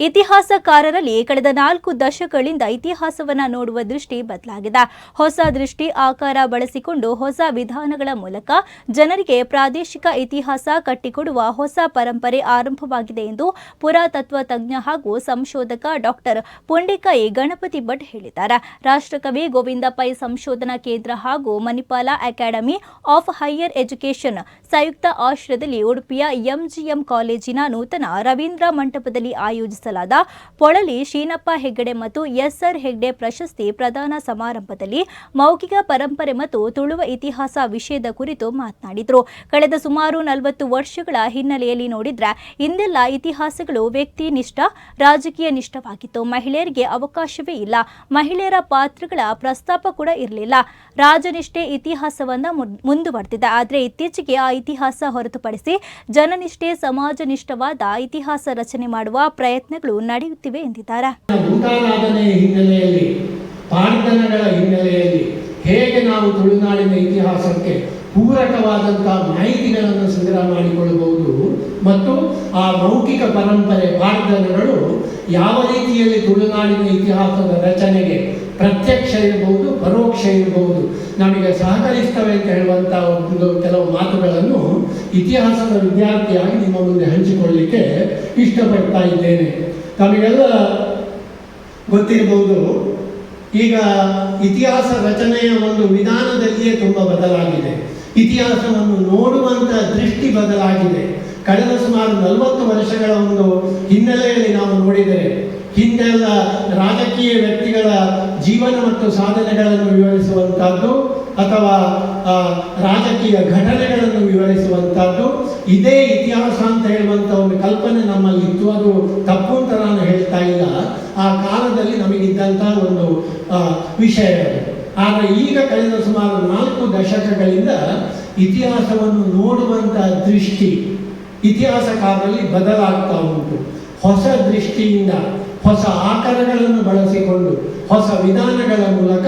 ಇತಿಹಾಸಕಾರರಲ್ಲಿ ಕಳೆದ ನಾಲ್ಕು ದಶಕಗಳಿಂದ ಇತಿಹಾಸವನ್ನ ನೋಡುವ ದೃಷ್ಟಿ ಬದಲಾಗಿದೆ. ಹೊಸ ದೃಷ್ಟಿ ಆಕಾರ ಬಳಸಿಕೊಂಡು ಹೊಸ ವಿಧಾನಗಳ ಮೂಲಕ ಜನರಿಗೆ ಪ್ರಾದೇಶಿಕ ಇತಿಹಾಸ ಕಟ್ಟಿಕೊಡುವ ಹೊಸ ಪರಂಪರೆ ಆರಂಭವಾಗಿದೆ ಎಂದು ಪುರಾತತ್ವ ತಜ್ಞ ಹಾಗೂ ಸಂಶೋಧಕ ಡಾಕ್ಟರ್ ಪುಂಡಿಕಾಯಿ ಗಣಪತಿ ಭಟ್ ಹೇಳಿದ್ದಾರೆ. ರಾಷ್ಟ್ರಕವಿ ಗೋವಿಂದ ಪೈ ಸಂಶೋಧನಾ ಕೇಂದ್ರ ಹಾಗೂ Manipal academy of higher education ಸಂಯುಕ್ತ ಆಶ್ರಯದಲ್ಲಿ ಉಡುಪಿಯ ಎಂಜಿಎಂ ಕಾಲೇಜಿನ ನೂತನ ರವೀಂದ್ರ ಮಂಟಪದಲ್ಲಿ ಆಯೋಜಿಸಲಾದ ಪೊಳಲಿ ಶೀನಪ್ಪ ಹೆಗ್ಗಡೆ ಮತ್ತು ಎಸ್ಆರ್ ಹೆಗ್ಡೆ ಪ್ರಶಸ್ತಿ ಪ್ರದಾನ ಸಮಾರಂಭದಲ್ಲಿ ಮೌಖಿಕ ಪರಂಪರೆ ಮತ್ತು ತುಳುವ ಇತಿಹಾಸ ವಿಷಯದ ಕುರಿತು ಮಾತನಾಡಿದರು. ಕಳೆದ ಸುಮಾರು ನಲವತ್ತು ವರ್ಷಗಳ ಹಿನ್ನೆಲೆಯಲ್ಲಿ ನೋಡಿದ್ರೆ ಇಂದೆಲ್ಲ ಇತಿಹಾಸಗಳು ವ್ಯಕ್ತಿ ನಿಷ್ಠ ರಾಜಕೀಯ ನಿಷ್ಠವಾಗಿತ್ತು. ಮಹಿಳೆಯರಿಗೆ ಅವಕಾಶವೇ ಇಲ್ಲ. ಮಹಿಳೆಯರ ಪಾತ್ರಗಳ ಪ್ರಸ್ತಾಪ ಕೂಡ ಇರಲಿಲ್ಲ. ರಾಜನಿಷ್ಠೆ ಇತಿಹಾಸವನ್ನ ಮುಂದುವರೆದಿದೆ. ಆದರೆ ಇತ್ತೀಚೆಗೆ ಆ ಇತಿಹಾಸ ಹೊರತುಪಡಿಸಿ ಜನನಿಷ್ಠೆ, ಸಮಾಜನಿಷ್ಠವಾದ ಇತಿಹಾಸ ರಚನೆ ಮಾಡುವ ಪ್ರಯತ್ನಗಳು ನಡೆಯುತ್ತಿವೆ ಎಂದಿದ್ದಾರೆ. ಹಿನ್ನೆಲೆಯಲ್ಲಿ ಪಾಡ್ದನಗಳ ಹಿನ್ನೆಲೆಯಲ್ಲಿ ಹೇಗೆ ನಾವು ತುಳುನಾಡಿನ ಇತಿಹಾಸಕ್ಕೆ ಪೂರಕವಾದಂತಹ ಮಾಹಿತಿಗಳನ್ನು ಸಂಗ್ರಹ ಮಾಡಿಕೊಳ್ಳಬಹುದು ಮತ್ತು ಆ ಮೌಖಿಕ ಪರಂಪರೆ ಪಾಡ್ದನಗಳು ಯಾವ ರೀತಿಯಲ್ಲಿ ತುಳುನಾಡಿನ ಇತಿಹಾಸದ ರಚನೆಗೆ ಪ್ರತ್ಯಕ್ಷ ಇರಬಹುದು, ಪರೋಕ್ಷ ಇರಬಹುದು, ನಮಗೆ ಸಹಕರಿಸ್ತವೆ ಅಂತ ಹೇಳುವಂತಹ ಒಂದು ಕೆಲವು ಮಾತುಗಳನ್ನು ಇತಿಹಾಸದ ವಿದ್ಯಾರ್ಥಿಯಾಗಿ ನಿಮ್ಮ ಮುಂದೆ ಹಂಚಿಕೊಳ್ಳಲಿಕ್ಕೆ ಇಷ್ಟಪಡ್ತಾ ಇದ್ದೇನೆ. ತಮಗೆಲ್ಲ ಗೊತ್ತಿರಬಹುದು, ಈಗ ಇತಿಹಾಸ ರಚನೆಯ ಒಂದು ವಿಧಾನದಲ್ಲಿಯೇ ತುಂಬ ಬದಲಾಗಿದೆ. ಇತಿಹಾಸವನ್ನು ನೋಡುವಂಥ ದೃಷ್ಟಿ ಬದಲಾಗಿದೆ. ಕಳೆದ ಸುಮಾರು ನಲವತ್ತು ವರ್ಷಗಳ ಒಂದು ಹಿನ್ನೆಲೆಯಲ್ಲಿ ನಾವು ನೋಡಿದರೆ, ಹಿಂದೆಲ್ಲ ರಾಜಕೀಯ ವ್ಯಕ್ತಿಗಳ ಜೀವನ ಮತ್ತು ಸಾಧನೆಗಳನ್ನು ವಿವರಿಸುವಂತಹದ್ದು ಅಥವಾ ರಾಜಕೀಯ ಘಟನೆಗಳನ್ನು ವಿವರಿಸುವಂಥದ್ದು, ಇದೇ ಇತಿಹಾಸ ಅಂತ ಹೇಳುವಂಥ ಒಂದು ಕಲ್ಪನೆ ನಮ್ಮಲ್ಲಿತ್ತು ಅದು ತಪ್ಪು ಅಂತ ನಾನು ಹೇಳ್ತಾ ಇಲ್ಲ. ಆ ಕಾಲದಲ್ಲಿ ನಮಗಿದ್ದಂತಹ ಒಂದು ವಿಷಯ. ಆದರೆ ಈಗ ಕಳೆದ ಸುಮಾರು ನಾಲ್ಕು ದಶಕಗಳಿಂದ ಇತಿಹಾಸವನ್ನು ನೋಡುವಂಥ ದೃಷ್ಟಿ ಇತಿಹಾಸಕಾರರಲ್ಲಿ ಬದಲಾಗ್ತಾ ಉಂಟು. ಹೊಸ ದೃಷ್ಟಿಯಿಂದ, ಹೊಸ ಆಕಾರಗಳನ್ನು ಬಳಸಿಕೊಂಡು, ಹೊಸ ವಿಧಾನಗಳ ಮೂಲಕ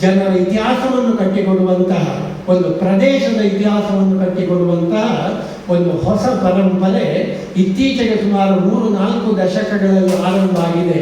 ಜನರ ಇತಿಹಾಸವನ್ನು ಕಟ್ಟಿಕೊಡುವಂತಹ, ಒಂದು ಪ್ರದೇಶದ ಇತಿಹಾಸವನ್ನು ಕಟ್ಟಿಕೊಡುವಂತಹ ಒಂದು ಹೊಸ ಪರಂಪರೆ ಇತ್ತೀಚೆಗೆ ಸುಮಾರು ಮೂರು ನಾಲ್ಕು ದಶಕಗಳಲ್ಲಿ ಆರಂಭ ಆಗಿದೆ